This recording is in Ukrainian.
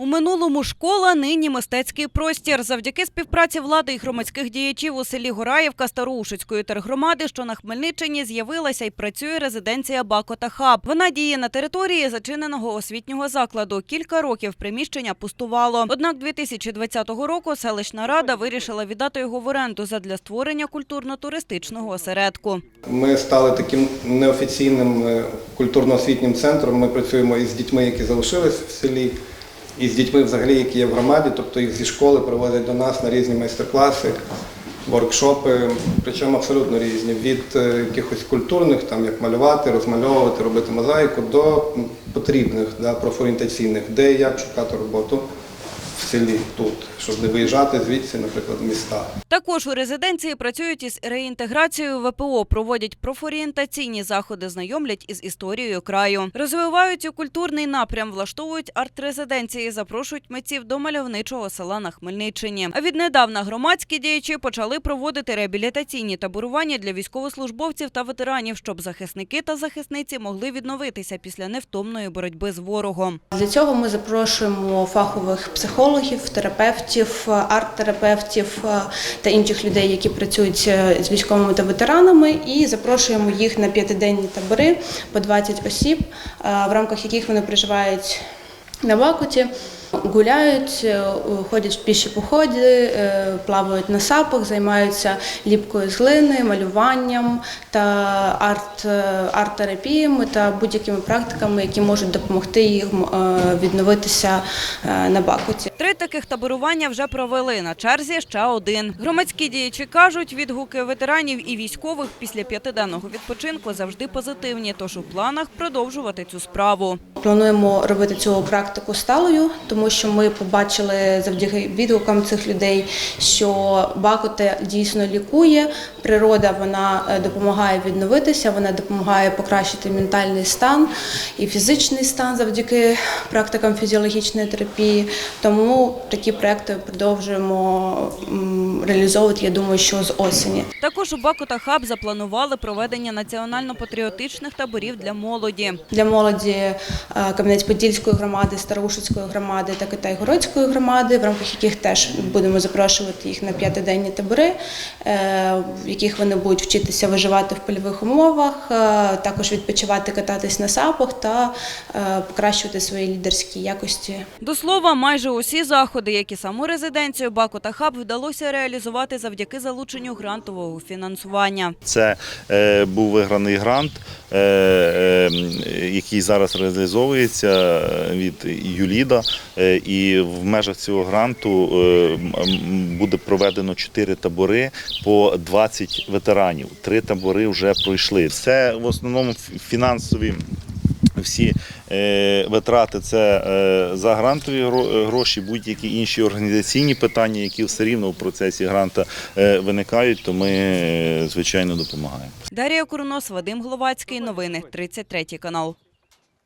У минулому школа, нині мистецький простір. Завдяки співпраці влади і громадських діячів у селі Гораївка Староушицької тергромади, що на Хмельниччині з'явилася і працює резиденція Бако та Хаб. Вона діє на території зачиненого освітнього закладу. Кілька років приміщення пустувало. Однак 2020 року селищна рада вирішила віддати його в оренду задля створення культурно-туристичного осередку. Ми стали таким неофіційним е, культурно-освітнім центром. Ми працюємо із дітьми, які залишились в селі, і з дітьми, взагалі, які є в громаді, тобто їх зі школи привозять до нас на різні майстер-класи, воркшопи, причому абсолютно різні. Від е, якихось культурних, там як малювати, розмальовувати, робити мозаїку, до потрібних, да, профорієнтаційних, де і як шукати роботу в селі тут, щоб не виїжджати звідси, наприклад, в міста. Також у резиденції працюють із реінтеграцією ВПО, проводять профорієнтаційні заходи, знайомлять із історією краю. Розвивають у культурний напрям, влаштовують арт-резиденції, запрошують митців до мальовничого села на Хмельниччині. А віднедавна громадські діячі почали проводити реабілітаційні таборування для військовослужбовців та ветеранів, щоб захисники та захисниці могли відновитися після невтомної боротьби з ворогом. Для цього ми запрошуємо фахових психологів, терапевтів, арт-терапевтів е, та інших людей, які працюють е, з військовими та ветеранами, і запрошуємо їх на п'ятиденні табори по 20 осіб, е, в рамках яких вони проживають на Бакуті. Гуляють, е, ходять в піші походи, е, плавають на сапах, займаються ліпкою з глини, малюванням та арт, е, арт-терапіями та будь-якими практиками, які можуть допомогти їм е, відновитися е, на Бакуті. Таких таборування вже провели. На черзі ще один. Громадські діячі кажуть, відгуки ветеранів і військових після п'ятиденного відпочинку завжди позитивні. Тож у планах продовжувати цю справу. Плануємо робити цю практику сталою, тому що ми побачили завдяки відгукам цих людей, що Бакута дійсно лікує. Природа вона е, допомагає відновитися, вона допомагає покращити ментальний стан і фізичний стан завдяки практикам фізіологічної терапії. Тому такі проекти продовжуємо реалізовувати. Я думаю, що з осені. Також у Бакута Хаб запланували проведення національно-патріотичних таборів для молоді. для молоді Кам'янець-Подільської громади, Староушицької громади та Китайгородської громади, в рамках яких теж будемо запрошувати їх на п'ятиденні табори, е, в яких вони будуть вчитися виживати в польових умовах, е, також відпочивати, кататись на сапах та е, покращувати свої лідерські якості. До слова, майже усі заходи, як і саму резиденцію Баку та Хаб, вдалося реалізувати завдяки залученню грантового фінансування. Це е, був виграний грант, е, е, який зараз реалізовується від ЮЛІДа. Е, і в межах цього гранту е, буде проведено 4 табори по 20 ветеранів. Три табори вже пройшли. Це в основному фінансові. Всі е, витрати це е, за грантові гроші, будь-які інші організаційні питання, які все рівно в процесі гранта е, виникають, то ми е, звичайно допомагаємо. Дар'я Курнос, Вадим Гловацький. Новини 33 канал.